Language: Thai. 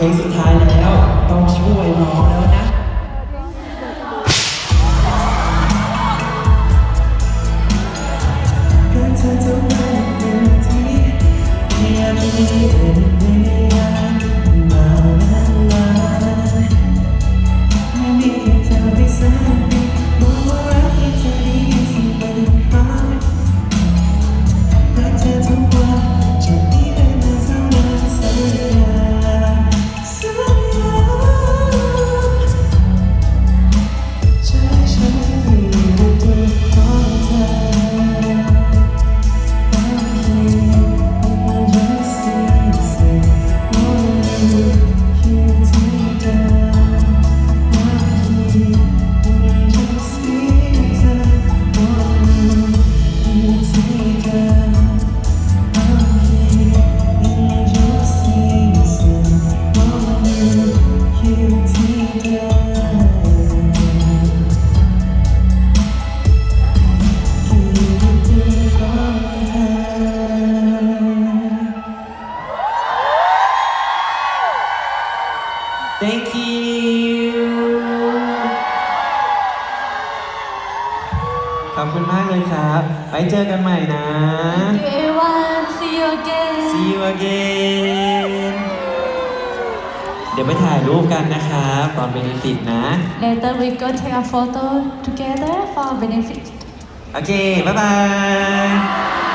เพลงสุดท้ายแล้ว ต้องช่วยน้องแล้วนะมาหนึ่มาไม่มีเธอไปสักที Thank you ขอบคุณมากเลยครับ ไปเจอกันใหม่นะ everyone see you again See you again เดี๋ยวไปถ่ายรูปกันนะครับ ตอนเบนฟิตนะ later we go take a photo together for benefit โอเค บ๊ายบาย